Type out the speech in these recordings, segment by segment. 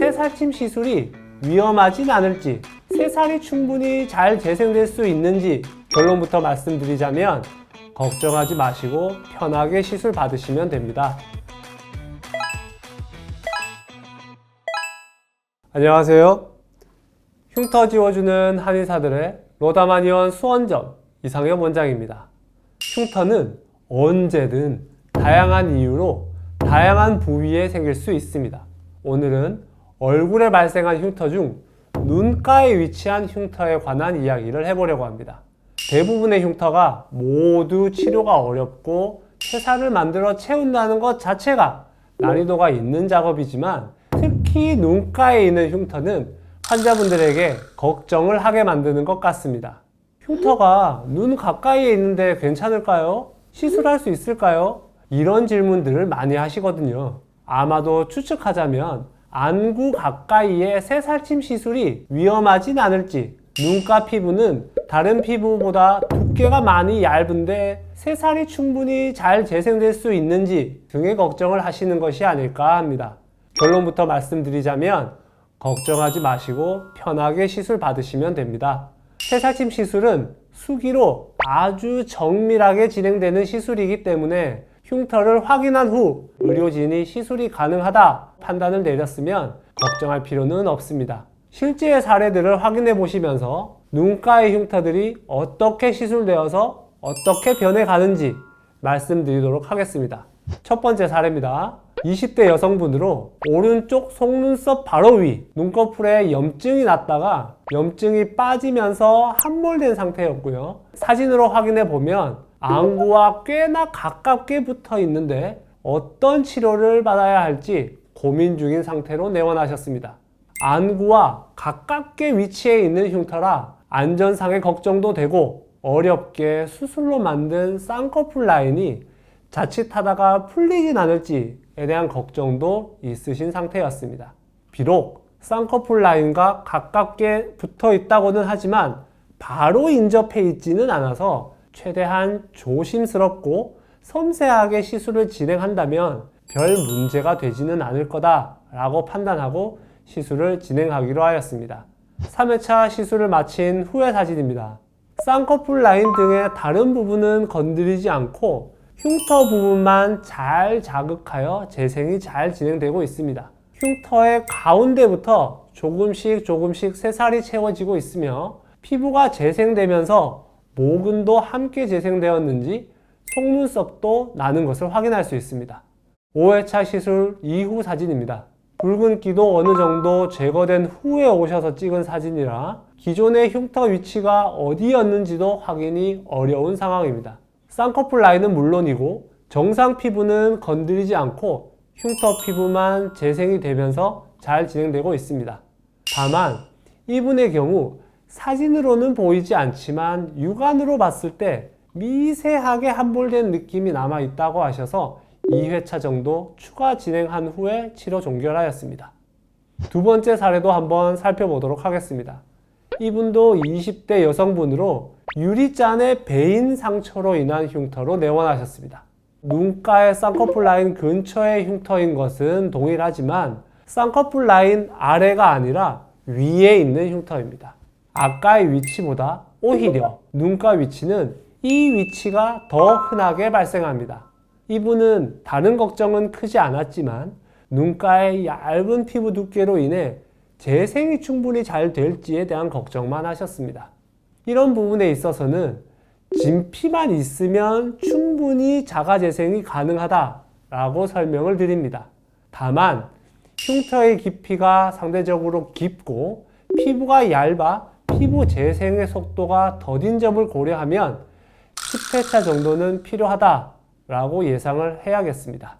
새살침 시술이 위험하진 않을지, 새살이 충분히 잘 재생될 수 있는지 결론부터 말씀드리자면 걱정하지 마시고 편하게 시술 받으시면 됩니다. 안녕하세요. 흉터 지워주는 한의사들의 로다마니원 수원점 이상엽 원장입니다. 흉터는 언제든 다양한 이유로 다양한 부위에 생길 수 있습니다. 오늘은 얼굴에 발생한 흉터 중 눈가에 위치한 흉터에 관한 이야기를 해보려고 합니다. 대부분의 흉터가 모두 치료가 어렵고 회사를 만들어 채운다는 것 자체가 난이도가 있는 작업이지만 특히 눈가에 있는 흉터는 환자분들에게 걱정을 하게 만드는 것 같습니다. 흉터가 눈 가까이에 있는데 괜찮을까요? 시술할 수 있을까요? 이런 질문들을 많이 하시거든요. 아마도 추측하자면 안구 가까이에 새살침 시술이 위험하진 않을지 눈가 피부는 다른 피부보다 두께가 많이 얇은데 새살이 충분히 잘 재생될 수 있는지 등의 걱정을 하시는 것이 아닐까 합니다. 결론부터 말씀드리자면 걱정하지 마시고 편하게 시술 받으시면 됩니다. 새살침 시술은 수기로 아주 정밀하게 진행되는 시술이기 때문에 흉터를 확인한 후 의료진이 시술이 가능하다 판단을 내렸으면 걱정할 필요는 없습니다. 실제의 사례들을 확인해 보시면서 눈가의 흉터들이 어떻게 시술되어서 어떻게 변해가는지 말씀드리도록 하겠습니다. 첫 번째 사례입니다. 20대 여성분으로 오른쪽 속눈썹 바로 위 눈꺼풀에 염증이 났다가 염증이 빠지면서 함몰된 상태였고요. 사진으로 확인해 보면 안구와 꽤나 가깝게 붙어 있는데 어떤 치료를 받아야 할지 고민 중인 상태로 내원하셨습니다. 안구와 가깝게 위치해 있는 흉터라 안전상의 걱정도 되고 어렵게 수술로 만든 쌍꺼풀 라인이 자칫하다가 풀리진 않을지에 대한 걱정도 있으신 상태였습니다. 비록 쌍꺼풀 라인과 가깝게 붙어 있다고는 하지만 바로 인접해 있지는 않아서 최대한 조심스럽고 섬세하게 시술을 진행한다면 별 문제가 되지는 않을 거다라고 판단하고 시술을 진행하기로 하였습니다. 3회차 시술을 마친 후의 사진입니다. 쌍꺼풀 라인 등의 다른 부분은 건드리지 않고 흉터 부분만 잘 자극하여 재생이 잘 진행되고 있습니다. 흉터의 가운데부터 조금씩 조금씩 새살이 채워지고 있으며 피부가 재생되면서 모근도 함께 재생되었는지 속눈썹도 나는 것을 확인할 수 있습니다. 5회차 시술 이후 사진입니다. 붉은기도 어느 정도 제거된 후에 오셔서 찍은 사진이라 기존의 흉터 위치가 어디였는지도 확인이 어려운 상황입니다. 쌍꺼풀 라인은 물론이고 정상 피부는 건드리지 않고 흉터 피부만 재생이 되면서 잘 진행되고 있습니다. 다만 이분의 경우 사진으로는 보이지 않지만 육안으로 봤을 때 미세하게 함몰된 느낌이 남아 있다고 하셔서 2회차 정도 추가 진행한 후에 치료 종결하였습니다. 두 번째 사례도 한번 살펴보도록 하겠습니다. 이분도 20대 여성분으로 유리잔의 배인 상처로 인한 흉터로 내원하셨습니다. 눈가의 쌍꺼풀 라인 근처의 흉터인 것은 동일하지만 쌍꺼풀 라인 아래가 아니라 위에 있는 흉터입니다. 아까의 위치보다 오히려 눈가 위치는 이 위치가 더 흔하게 발생합니다. 이분은 다른 걱정은 크지 않았지만 눈가의 얇은 피부 두께로 인해 재생이 충분히 잘 될지에 대한 걱정만 하셨습니다. 이런 부분에 있어서는 진피만 있으면 충분히 자가 재생이 가능하다라고 설명을 드립니다. 다만 흉터의 깊이가 상대적으로 깊고 피부가 얇아 피부 재생의 속도가 더딘 점을 고려하면 10회차 정도는 필요하다 라고 예상을 해야겠습니다.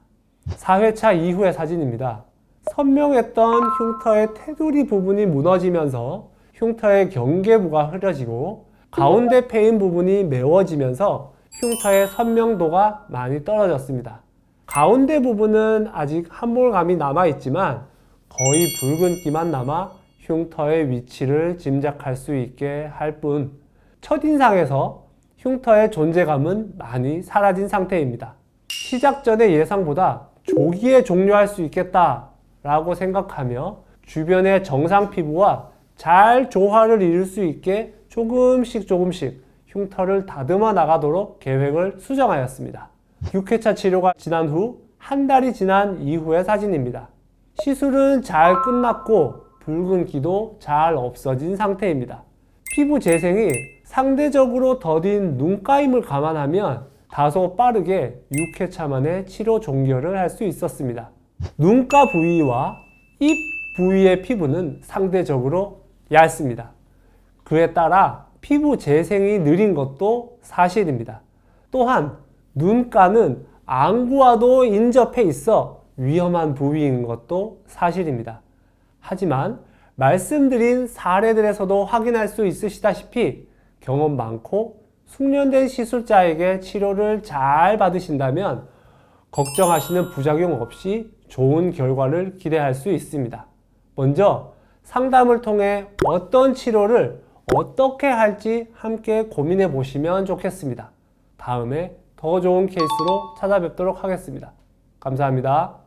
4회차 이후의 사진입니다. 선명했던 흉터의 테두리 부분이 무너지면서 흉터의 경계부가 흐려지고 가운데 패인 부분이 메워지면서 흉터의 선명도가 많이 떨어졌습니다. 가운데 부분은 아직 함몰감이 남아있지만 거의 붉은기만 남아 흉터의 위치를 짐작할 수 있게 할 뿐 첫인상에서 흉터의 존재감은 많이 사라진 상태입니다. 시작 전의 예상보다 조기에 종료할 수 있겠다라고 생각하며 주변의 정상 피부와 잘 조화를 이룰 수 있게 조금씩 조금씩 흉터를 다듬어 나가도록 계획을 수정하였습니다. 6회차 치료가 지난 후 한 달이 지난 이후의 사진입니다. 시술은 잘 끝났고 붉은 기도 잘 없어진 상태입니다. 피부 재생이 상대적으로 더딘 눈가임을 감안하면 다소 빠르게 6회차 만에 치료 종결을 할 수 있었습니다. 눈가 부위와 입 부위의 피부는 상대적으로 얇습니다. 그에 따라 피부 재생이 느린 것도 사실입니다. 또한 눈가는 안구와도 인접해 있어 위험한 부위인 것도 사실입니다. 하지만 말씀드린 사례들에서도 확인할 수 있으시다시피 경험 많고 숙련된 시술자에게 치료를 잘 받으신다면 걱정하시는 부작용 없이 좋은 결과를 기대할 수 있습니다. 먼저 상담을 통해 어떤 치료를 어떻게 할지 함께 고민해 보시면 좋겠습니다. 다음에 더 좋은 케이스로 찾아뵙도록 하겠습니다. 감사합니다.